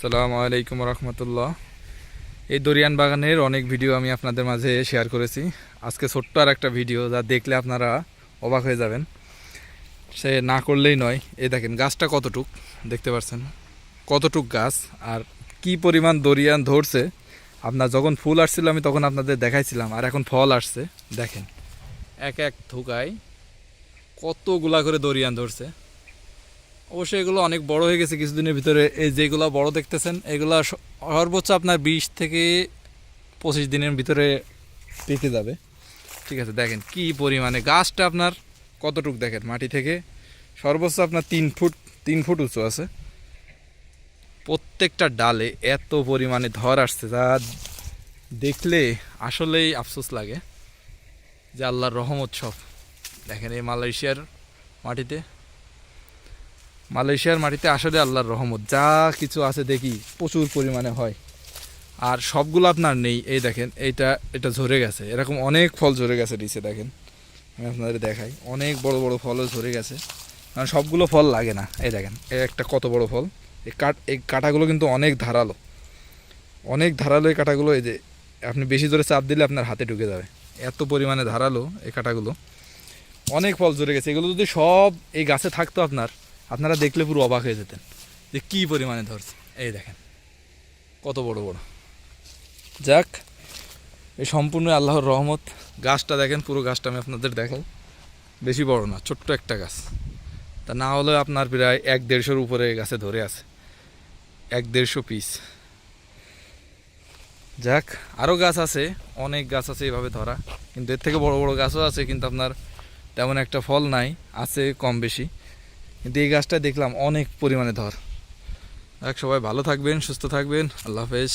সালামু আলাইকুম রহমতুল্লাহ। এই দরিয়ান বাগানের অনেক ভিডিও আমি আপনাদের মাঝে শেয়ার করেছি। আজকে ছোট্ট আর একটা ভিডিও যা দেখলে আপনারা অবাক হয়ে যাবেন। সে না করলেই নয়। এই দেখেন, গাছটা কতটুক? দেখতে পাচ্ছেন? কতটুক গাছ? আর কি পরিমাণ দরিয়ান ধরছে? আপনার যখন ফুল আসছিল, আমি তখন আপনাদের দেখাইছিলাম, আর এখন ফল আসছে। দেখেন, এক এক থুকায় কতগুলা করে দরিয়ান ধরছে। অবশ্যই এগুলো অনেক বড় হয়ে গেছে কিছুদিনের ভিতরে। এই যেগুলো বড় দেখতেছেন, এগুলো সর্বোচ্চ আপনার বিশ থেকে পঁচিশ দিনের ভিতরে পেকে যাবে। ঠিক আছে, দেখেন কি পরিমাণে। গাছটা আপনার কতটুক দেখেন মাটি থেকে? সর্বোচ্চ আপনার তিন ফুট তিন ফুট উঁচু আছে। প্রত্যেকটা ডালে এত পরিমাণে ধর আসছে যা দেখলে আসলেই আফসোস লাগে। যে আল্লাহর রহমত সব। দেখেন এই মালয়েশিয়ার মাটিতে। মালয়েশিয়ার মাটিতে আসলে আল্লাহর রহমত। যা কিছু আছে দেখি, প্রচুর পরিমাণে হয়। আর সবগুলো আপনার নেই, এই দেখেন, এইটা, এটা ঝরে গেছে। এরকম অনেক ফল ঝরে গেছে নিচে, দেখেন। আমি আপনাদের দেখাই, অনেক বড় বড় ফলও ঝরে গেছে। কারণ সবগুলো ফল লাগে না, এই দেখেন একটা কত বড় ফল। এই কাট এই কাটাগুলো কিন্তু অনেক ধারালো। অনেক ধারালো এই কাটাগুলো, এই যে আপনি বেশি জোরে চাপ দিলে আপনার হাতে ঢুকে যাবে। এত পরিমাণে ধারালো এই কাটাগুলো। অনেক ফল ঝরে গেছে। এগুলো যদি সব এই গাছে থাকতো আপনার আপনারা দেখলে পুরো অবাক হয়ে যেতেন যে কী পরিমাণে ধরছে। এই দেখেন, কত বড় বড়। যাক, এই সম্পূর্ণ আল্লাহর রহমত। গাছটা দেখেন, পুরো গাছটা আমি আপনাদের দেখাই। বেশি বড় না, ছোট্ট একটা গাছ। তা না হলে আপনার প্রায় এক দেড়শোর উপরে গাছে ধরে আছে। এক দেড়শো পিস যাক আরও গাছ আছে, অনেক গাছ আছে এভাবে ধরা। কিন্তু এর থেকে বড় বড় গাছও আছে, কিন্তু আপনার তেমন একটা ফল নাই, আছে কম বেশি। কিন্তু এই গাছটা দেখলাম অনেক পরিমাণে ধর। এক সবাই ভালো থাকবেন, সুস্থ থাকবেন। আল্লাহ হাফেজ।